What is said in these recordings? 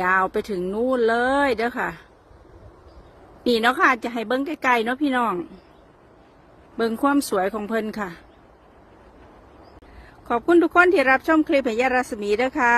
ยาวไปถึงนู่นเลยเด้อค่ะ นี่เนาะค่ะ จะให้เบิ้งไกลๆเนาะพี่น้อง เบิ้งความสวยของเพิ่นค่ะ ขอบคุณทุกคนที่รับชมคลิปพยารัศมีเด้อค่ะ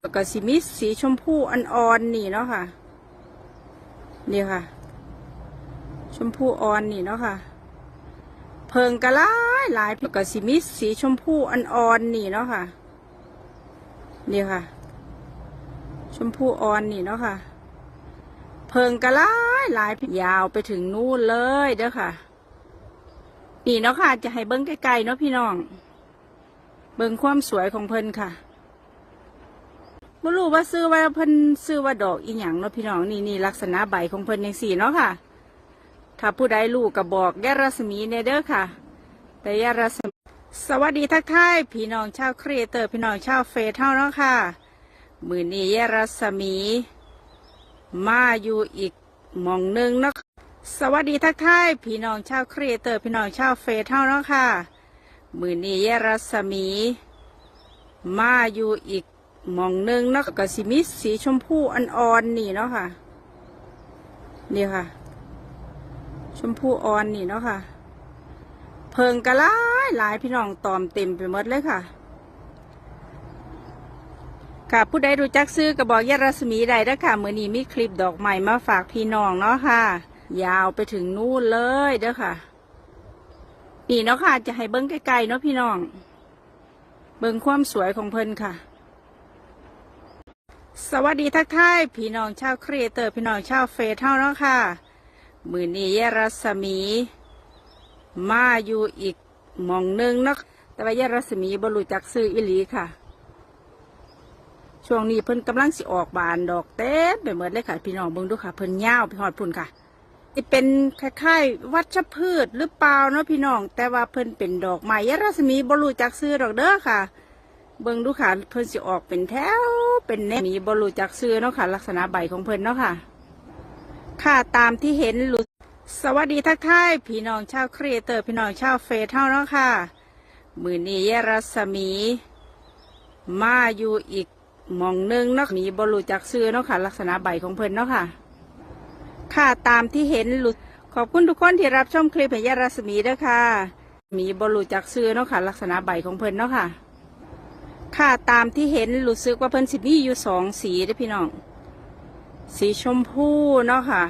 แล้วก็สีมิสสีชมพูอ่อนๆนี่เนาะค่ะ นี่ค่ะ ชมพูอ่อนนี่เนาะค่ะ เพิงกระลายหลายแล้วก็สีมิสสีชมพูอ่อนๆนี่เนาะค่ะ นี่ค่ะ ชมพูอ่อนนี่เนาะค่ะ เพิงกระหลายลายยาวไปถึงนู่นเลยเด้อค่ะ นี่เนาะค่ะ จะให้เบิ้งไกลๆเนาะพี่น้อง เบิ่งความสวยของเพิ่นค่ะบ่รู้ว่าซื้อว่าเพิ่นซื้อว่าดอกอีหยังเนาะพี่น้องนี่นี่ลักษณะใบของเพิ่นจังสี่เนาะค่ะ ถ้าผู้ใดรู้ก็บอกแย่รัศมีเนเด้อค่ะ แต่แย่รัศมีสวัสดีทักทายพี่น้องชาวครีเอเตอร์พี่น้องชาวเฟซเท่าเนาะค่ะ มือนี้แย่รัศมี มาอยู่อีกหมองหนึ่งเนาะสวัสดีทักทายพี่น้องชาวครีเอเตอร์พี่น้องชาวเฟซเท่าเนาะค่ะมือนี้แย่รัศมี มาอยู่อีกหมองหนึ่งเนาะก็สิมีสีชมพูอ่อนๆนี่เนาะค่ะ นี่ค่ะ ชมพูอ่อนนี่เนาะค่ะ เพิงกระหลายหลายพี่น้องตอมเต็มไปหมดเลยค่ะ ค่ะ ผู้ใดรู้จักซื้อก็บอกแย่รัศมีใดนะค่ะมือนี้มีคลิปดอกไม้มาฝากพี่น้องเนาะค่ะ ยาวไปถึงนู่นเลยเด้อค่ะ นี่เนาะค่ะ จะให้เบิ้งไกลๆเนาะพี่น้อง เบิ้งความสวยของเพิ่นค่ะ สวัสดีทักทายพี่น้องชาวครีเอเตอร์พี่น้องชาวเฟซเท่าเนาะค่ะ มือนี้แย่รัศมี มาอยู่อีกมองหนึงเนาะแต่ว่าแย่รัศมีบรรลุจักซื้ออิลีค่ะ ช่วงนี้เพิ่นกำลังสิออกบานดอกเต็มไปหมดเลยค่ะ พี่น้องเบิ่งดูค่ะ เพิ่นยาวไปหอดพุ่นค่ะจะเป็นคล้ายๆวัชพืชหรือเปล่าเนาะพี่น้อง แต่ว่าเพิ่นเป็นดอกไม้ยรัศมีบรูจักซื้อดอกเด้อค่ะ เบิ่งดูค่ะ เพิ่นสิออกเป็นแถวเป็นแนวมีบรูจักซื้อเนาะค่ะ ลักษณะใบของเพิ่นเนาะค่ะ ค่ะตามที่เห็นสวัสดีทักทายพี่น้องชาวครีเอเตอร์พี่น้องชาวเฟซเท่าเนาะค่ะ มือนี้ยรัศมี มาอยู่อีก มองหนึงเนาะมีบรูจักซื้อเนาะค่ะ ลักษณะใบของเพิ่นเนาะค่ะ ค่ะตามที่เห็นรู้ขอบคุณทุกคนที่รับชมคลิปพยารัศมีด้วยค่ะ มีบรูจักซื้อเนาะค่ะ ลักษณะใบของเพิ่นเนาะค่ะ ค่ะตามที่เห็นรู้สึกว่าเพิ่นสิมีอยู่สองสีด้อพี่น้อง สีชมพูเนาะค่ะ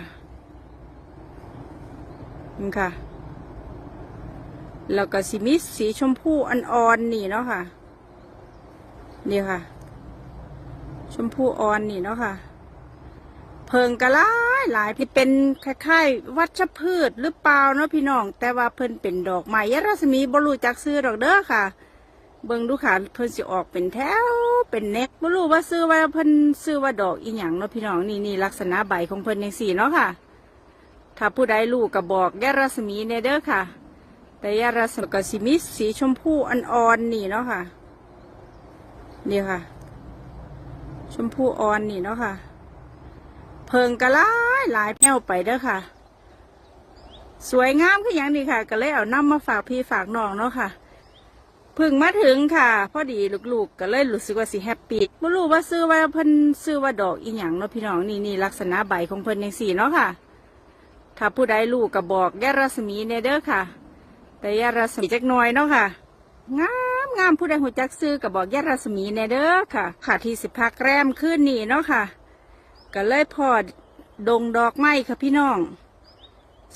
นี่ค่ะ แล้วก็สิมีสีชมพูอ่อนๆนี่เนาะค่ะ นี่ค่ะ ชมพูอ่อนนี่เนาะค่ะ เพิงกระลายหลายที่เป็นคล้ายๆวัชพืชหรือเปล่าเนาะพี่น้อง แต่ว่าเพิ่นเป็นดอกไม้ยรัศมีบรูจักซื้อดอกเด้อค่ะ เบิ่งดูค่ะเพิ่นสิออกเป็นแถวเป็นเน็กบ่รู้ว่าซื้อว่าเพิ่นซื้อว่าดอกอีหยังเนาะพี่น้องนี่นี่ลักษณะใบของเพิ่นจังซี่เนาะค่ะ ถ้าผู้ใดรู้ก็บอกยรัศมีเนเด้อค่ะ แต่ยรัศมีก็สิมีสีชมพูอ่อนๆนี่เนาะค่ะนี่ค่ะ ชมพูอ่อนนี่เนาะค่ะ เพิงกระลายหลายแนวไปเด้อค่ะ สวยงามคืออย่างนี้ค่ะ ก็เลยเอาน้ำมาฝากพี่ฝากน้องเนาะค่ะเพึ่งมาถึงค่ะ พอดีลูกๆก็เลยรู้สึกว่าสิแฮปปี้ไม่รู้ว่าซื้อว่าเพิ่นซื้อว่าดอกอีหยังเนาะพี่น้องนี่นี่ลักษณะใบของเพิ่นจังสีเนาะค่ะ ถ้าผู้ใดรู้ก็บอกแย่รัศมีเนเด้อค่ะ แต่แย่รัศมีจักหน่อยเนาะค่ะงาม งามผู้ใดหูจักซื้อก็บบอกแย่รัศมีเนเด้อค่ะ ค่ะที่สิพักแรมขึ้นนี่เนาะค่ะ ก็เลยพอดงดอกไม้ค่ะพี่น้อง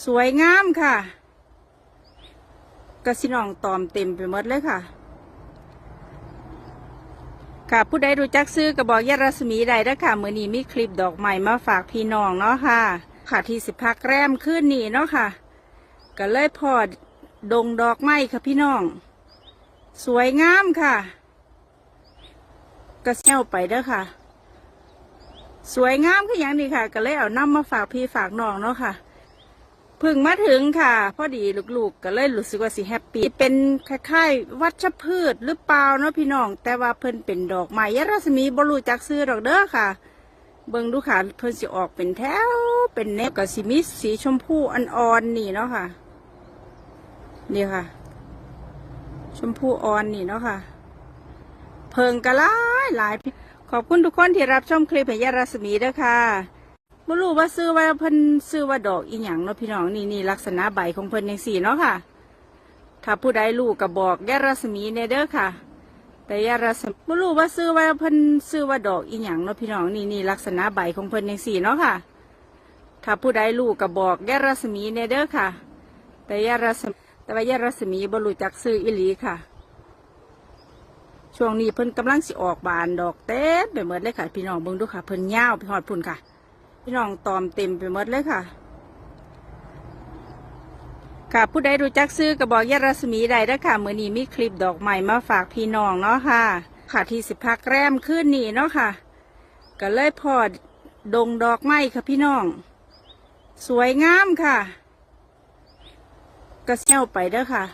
สวยงามค่ะกระสิน้องตอมเต็มไปหมดเลยค่ะค่ะผู้ใดรู้จักซื้อก็บอกยารัศมีใดนะค่ะมือนี้มีคลิปดอกไม้มาฝากพี่น้องเนาะค่ะ ค่ะที่สิพักแรมขึ้นนี่เนาะค่ะ ก็เลยพอดงดอกไม้ค่ะพี่น้อง สวยงามค่ะ ก็เซลไปเด้อค่ะ สวยงามคืออย่างนี้ค่ะ ก็เลยเอาน้ำมาฝากพี่ฝากน้องเนาะค่ะพึ่งมาถึงค่ะ พอดีลูกๆ ก็เลยรู้สึกว่าสิแฮปปี้เป็นคล้ายๆ วัชพืชหรือเปล่าเนาะพี่น้อง แต่ว่าเพิ่นเป็นดอกไม้ยรัศมีบรูจักซื้อดอกเด้อค่ะ เบิ่งดูค่ะ เพิ่นสิออกเป็นแถว เป็นแนวกับสิมีสีชมพูอ่อนๆนี่เนาะค่ะ นี่ค่ะ ชมพูอ่อนนี่เนาะค่ะ เพิงกะลายหลาย ขอบคุณทุกคนที่รับชมคลิปเพยารัศมีด้วยค่ะไม่รู้ว่าซื้อว่าเพิ่นซื้อว่าดอกอีหยังเนาะพี่น้องนี่นี่ลักษณะใบของเพิ่นยังสี่เนาะค่ะ ถ้าผู้ใดรู้ก็บอกยารัศมีเนเด้อค่ะ แต่ยารัศมีไม่รู้ว่าซื้อว่าเพิ่นซื้อว่าดอกอีหยังเนาะพี่น้องนี่นี่ลักษณะใบของเพิ่นยังสี่เนาะค่ะ ถ้าผู้ใดรู้ก็บอกยารัศมีเนเด้อค่ะ แต่ยารัศมี แต่ว่ายารัศมีบ่รู้จักซื้ออีหลีค่ะ ช่วงนี้เพิ่นกำลังสิออกบานดอกเต็มไปหมดเลยค่ะ พี่น้องเบิ่งดูค่ะ เพิ่นยาวไปหอดพุ่นค่ะ พี่น้องตอมเต็มไปหมดเลยค่ะ ค่ะผู้ใดรู้จักซื้อก็บอกยารัศมีใดเด้ค่ะมื้อนี้มีคลิปดอกใหม่มาฝากพี่น้องเนาะค่ะ ค่ะที่สิพักแรมขึ้นนี่เนาะค่ะก็เลยพอดงดอกไม้ค่ะพี่น้อง สวยงามค่ะ ก็เซลไปเด้อค่ะ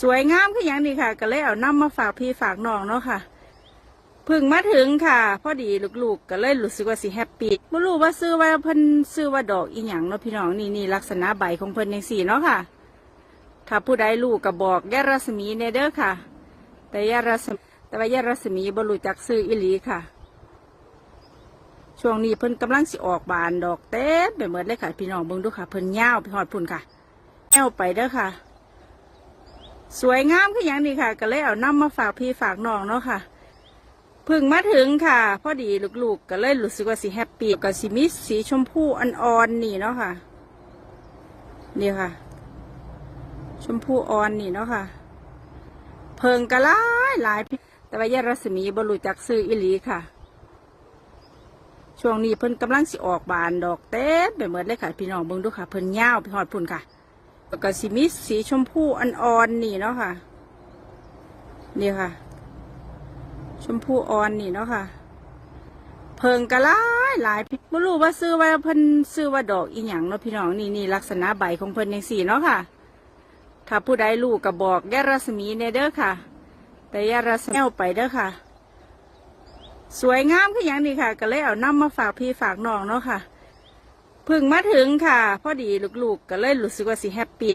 สวยงามคืออย่างนี้ค่ะ ก็เลยเอาน้ำมาฝากพี่ฝากน้องเนาะค่ะพึ่งมาถึงค่ะ พอดีลูกๆก็เลยรู้สึกว่าสิแฮปปี้ไม่รู้ว่าซื้อว่าเพิ่นซื้อว่าดอกอีหยังเนาะพี่น้องนี่นี่ลักษณะใบของเพิ่นยังสี่เนาะค่ะ ถ้าผู้ใดรู้ก็บอกยารัศมีเนี่ยเด้อค่ะ แต่ยารัศมแต่ว่ายารัศมีบ่รู้จักซื้ออีหลีค่ะ ช่วงนี้เพิ่นกำลังสิออกบานดอกเต็มไปหมดเลยค่ะ พี่น้องเบิ่งดูค่ะ เพิ่นยาวไปหอดพุ่นค่ะ แอวไปเด้อค่ะ สวยงามคืออย่างนี้ค่ะ ก็เลยเอาน้ำมาฝากพี่ฝากน้องเนาะค่ะเพึ่งมาถึงค่ะ พอดีลูกๆก็เลยรู้สึกว่าสิแฮปปี้ก็สิมีสีชมพูอ่อนๆนี่เนาะค่ะ นี่ค่ะ ชมพูอ่อนนี่เนาะค่ะ เพิงกะลายหลายพี่แต่ว่ายารัศมีบรู้จักซื้ออีหลีค่ะ ช่วงนี้เพิ่นกำลังสิออกบานดอกเต็มไปหมดเลยค่ะ พี่น้องเบิ่งดูค่ะ เพิ่นยาวไปหอดพุ่นค่ะ แล้วก็สิมีสีชมพูอ่อนๆนี่เนาะค่ะ นี่ค่ะ ชมพูอ่อนนี่เนาะค่ะ เพิงกะลายหลายไม่รู้ว่าซื้อว่าเพิ่นซื้อว่าดอกอีหยังเนาะพี่น้องนี่นี่ลักษณะใบของเพิ่นยังสี่เนาะค่ะ ถ้าผู้ใดรู้ก็บอกแยารัศมีเนี่ยเด้อค่ะ แต่แยารัศมีเอาไปเด้อค่ะ สวยงามคืออย่างนี้ค่ะ ก็เลยเอาน้ำมาฝากพี่ฝากน้องเนาะค่ะ พึ่งมาถึงค่ะ พอดีลูกๆก็เลยรู้สึกว่าสิแฮปปี้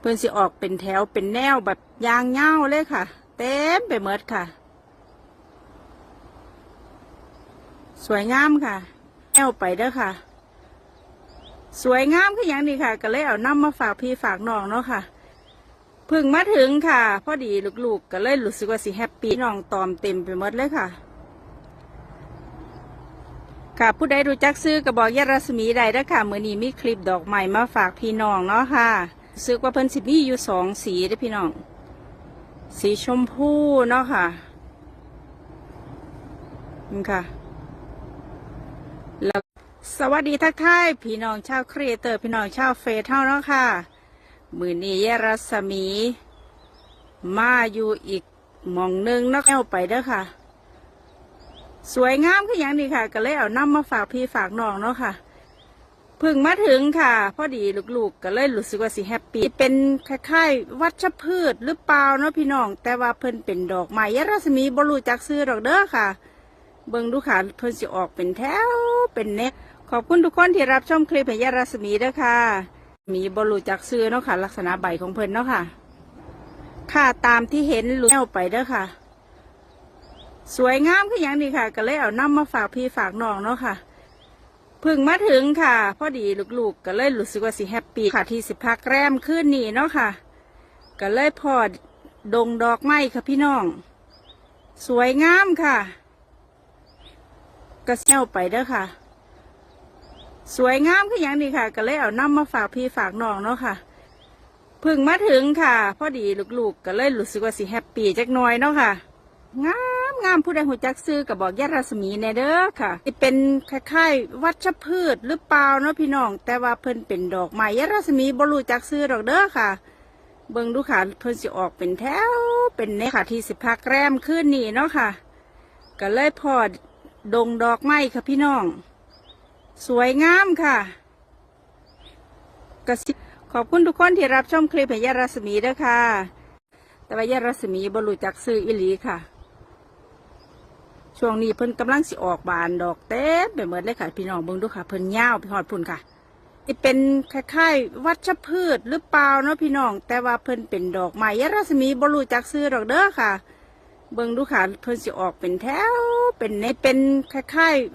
เพิ่อนสิออกเป็นแถวเป็นแนวแบบยางเงาเลยค่ะ เต็มไปหมดค่ะ สวยงามค่ะแอวไปเด้อค่ะ สวยงามคืออย่างนี้ค่ะ ก็เลยเอาน้ำมาฝากพี่ฝากน้องเนาะค่ะพึ่งมาถึงค่ะ พอดีลูกๆก็เลยรู้สึกว่าสิแฮปปี้น้องตอมเต็มไปหมดเลยค่ะ ค่ะผู้ใดรู้จักซื้อก็บอกยารัศมีใดเด้อค่ะมื้อนี้มีคลิปดอกใหม่มาฝากพี่น้องเนาะค่ะซื้อว่าเพิ่นสิมีอยู่สองสีเด้อพี่น้อง สีชมพูเนาะค่ะนี่ค่ะ แล้วสวัสดีทักทายพี่น้องชาวครีเอเตอร์พี่น้องชาวเฟซเท่าเนาะค่ะมือนี้ยารัศมี มาอยู่อีกหมองหนึงเนาะแอวไปเด้อค่ะ สวยงามคืออย่างนี้ค่ะ ก็เลยเอาน้ำมาฝากพี่ฝากน้องเนาะค่ะเพึ่งมาถึงค่ะ พอดีลูกๆก็เลยรู้สึกว่าสิแฮปปี้เป็นคล้ายๆวัชพืชหรือเปล่าเนาะพี่น้อง แต่ว่าเพิ่นเป็นดอกไม้ยรัศมีบรูจักซื้อดอกเด้อค่ะ เบิ่งดูค่ะเพิ่นสิออกเป็นแถวเป็นเน็กขอบคุณทุกคนที่รับชมคลิปของยรัศมีเด้อค่ะ มีบรูจักซื้อเนาะค่ะ ลักษณะใบของเพิ่นเนาะค่ะ ค่ะตามที่เห็นลูกแนวไปเด้อค่ะ สวยงามคืออย่างนี้ค่ะ ก็เลยเอาน้ำมาฝากพี่ฝากน้องเนาะค่ะเพึ่งมาถึงค่ะ พอดีลูกๆ ก็เลยรู้สึกว่าสิแฮปปี้ค่ะที่สิพักแรมขึ้นนี่เนาะค่ะ ก็เลยพอดงดอกไม้ค่ะพี่น้อง สวยงามค่ะก็เซลไปเด้อค่ะ สวยงามคืออย่างนี้ค่ะ ก็เลยเอาน้ำมาฝากพี่ฝากน้องเนาะค่ะเพึ่งมาถึงค่ะ พอดีลูกๆ ก็เลยรู้สึกว่าสิแฮปปี้จักหน่อยเนาะค่ะงาม งามผู้ใดหูจักซื้อกับบอกยารัศมีแน่เด้อค่ะที่เป็นคล้ายๆวัชพืชหรือเปล่าเนาะพี่น้อง แต่ว่าเพิ่นเป็นดอกไม้ยารัศมีบรูจักซื้อดอกเด้อค่ะ เบิ่งดูค่ะเพิ่นสิออกเป็นแถวเป็นเนค่ะที่สิพักแรมขึ้นนี่เนาะค่ะ ก็เลยพอดงดอกไม้ค่ะพี่น้อง สวยงามค่ะกสิขอบคุณทุกคนที่รับชมคลิปของยารัศมีเด้อค่ะ แต่ว่ายารัศมีบรูจักซื้ออีหลีค่ะ ช่วงนี้เพิ่นกำลังสิออกบานดอกเต็มไปหมดเลยค่ะ พี่น้องเบิ่งดูค่ะ เพิ่นยาวไปหอดพุ่นค่ะนี่เป็นคล้ายๆ วัชพืชหรือเปล่าเนาะพี่น้อง แต่ว่าเพิ่นเป็นดอกไม้ยรัศมีบรูจักซื้อดอกเด้อค่ะ เบิ่งดูค่ะ เพิ่นสิออกเป็นแถวเป็นในเป็นคล้ายๆ